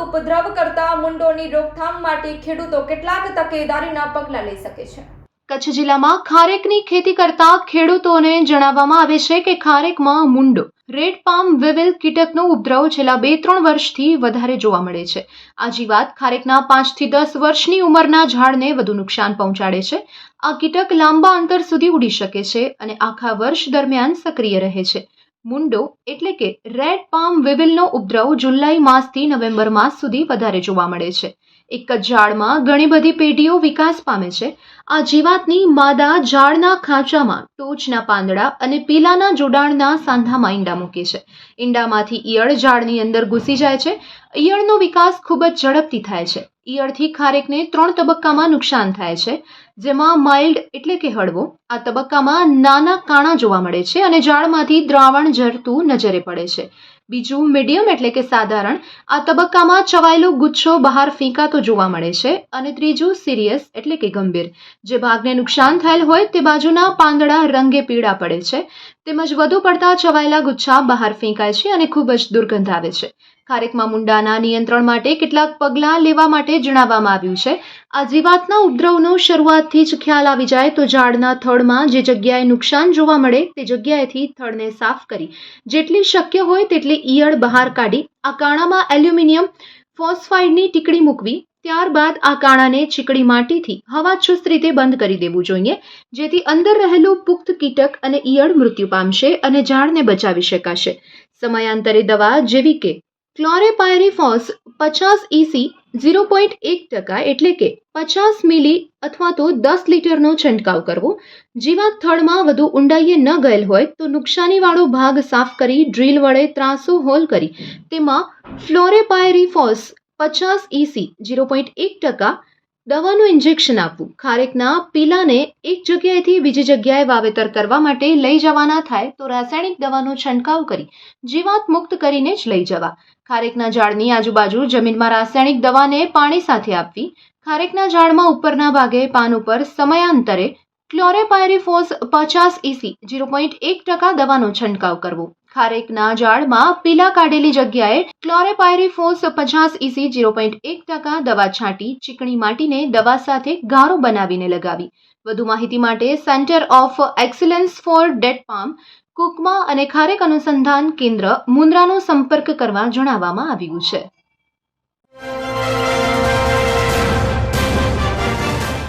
ઉપદ્રવ કરતા મુંડોની રોકથામ માટે ખેડૂતો કેટલાક તકેદારીના પગલાં લઈ શકે છે. કચ્છ જિલ્લામાં ખારેકની ખેતી કરતા ખેડૂતોને જણાવવામાં આવે છે કે ખારેકમાં મુંડો, રેડ પામ વિવિલ કીટકનો ઉપદ્રવ છેલ્લા બે ત્રણ વર્ષથી વધારે જોવા મળે છે. આ જીવાત ખારેકના પાંચથી દસ વર્ષની ઉંમરના ઝાડને વધુ નુકસાન પહોંચાડે છે. આ કીટક લાંબા અંતર સુધી ઉડી શકે છે અને આખા વર્ષ દરમિયાન સક્રિય રહે છે. મુંડો એટલે કે રેડ પામ વિવિલનો ઉપદ્રવ જુલાઈ માસથી નવેમ્બર માસ સુધી વધારે જોવા મળે છે. એક જ ઝાડમાં ઘણી બધી પેઢીઓ વિકાસ પામે છે. આ જીવાતની માદા ઝાડના ખાંચામાં, ટોચના પાંદડા અને પીલાના જોડાણના સાંધામાં ઈંડા મૂકે છે. ઈંડામાંથી ઈયળ ઝાડની અંદર ઘૂસી જાય છે. ઈયળનો વિકાસ ખૂબ જ ઝડપથી થાય છે. ઈયળથી ખારેકને ત્રણ તબક્કામાં નુકસાન થાય છે, જેમાં માઇલ્ડ એટલે કે હળવો, આ તબક્કામાં નાના કાણા જોવા મળે છે અને ઝાડમાંથી દ્રાવણ ઝરતું નજરે પડે છે. બીજું મીડિયમ એટલે કે સાધારણ, આ તબક્કામાં ચવાયેલો ગુચ્છો બહાર ફેંકાતો જોવા મળે છે અને ત્રીજું સિરિયસ એટલે કે ગંભીર, જે ભાગને નુકસાન થયેલ હોય તે બાજુના પાંદડા રંગે પીળા પડે છે. તેમજ વધુ પડતા ચવાયેલા ગુચ્છા બહાર ફેંકાય છે અને ખૂબ જ દુર્ગંધ આવે છે. ખારેકમાં મુંડાના નિયંત્રણ માટે કેટલાક પગલાં લેવા માટે જણાવવામાં આવ્યું છે. આ જીવાતના ઉપદ્રવનો શરૂઆતથી જ ખ્યાલ આવી જાય તો ઝાડના થડમાં જે જગ્યાએ નુકસાન જોવા મળે તે જગ્યાએથી થડને સાફ કરી. જેટલી શક્ય હોય તેટલી ઈયળ બહાર કાઢી આ કાણામાં એલ્યુમિનિયમ ફોસ્ફાઇડની ટીકડી મૂકવી ત્યારબાદ આ કાણાને ચીકણી માટીથી હવાચુસ્ત રીતે બંધ કરી દેવું જોઈએ, જેથી અંદર રહેલું પુખ્ત કીટક અને ઈયળ મૃત્યુ પામશે અને ઝાડને બચાવી શકાશે. સમયાંતરે દવા જેવી કે ક્લોરેપાયરીફોસ પચાસ ઇસી ઝીરો પોઈન્ટ એક ટકા એટલે કે પચાસ મિલી અથવા તો દસ લીટરનો છંટકાવ કરવો. જીવાત થડમાં વધુ ઊંડાઈએ ન ગયેલ હોય તો નુકસાનીવાળો ભાગ સાફ કરી ડ્રીલ વડે ત્રાસો હોલ કરી. તેમાં ફ્લોરેપાયરીફોસ પચાસ ઇસી ઝીરો પોઈન્ટ એક ટકા દવાનું ઇન્જેક્શન આપવું. ખારેકના પીલાને એક જગ્યાએથી બીજી જગ્યાએ વાવેતર કરવા માટે લઈ જવાના થાય તો રાસાયણિક દવાનો છંટકાવ કરી જીવાત મુક્ત કરીને જ લઈ જવા. ખારેકના ઝાડની આજુબાજુ જમીનમાં રાસાયણિક દવાને પાણી સાથે આપવી. ખારેકના ઝાડમાં ઉપરના ભાગે પાન ઉપર સમયાંતરે ક્લોરેપાયરીફોસ પચાસ ઇસી ઝીરો પોઈન્ટ એક ટકા દવાનો છંટકાવ કરવો. ખારેકના ઝાડમાં પીલા કાઢેલી જગ્યાએ ક્લોરેપાયરીફોસ પચાસ ઇસી ઝીરો પોઈન્ટ એક ટકા દવા છાંટી ચીકણી માટીને દવા સાથે ગારો બનાવીને લગાવી. વધુ માહિતી માટે centre of excellence for date palm, Kukma અને ખારેક અનુસંધાન કેન્દ્ર મુન્દ્રાનો સંપર્ક કરવા જણાવવામાં આવ્યું છે.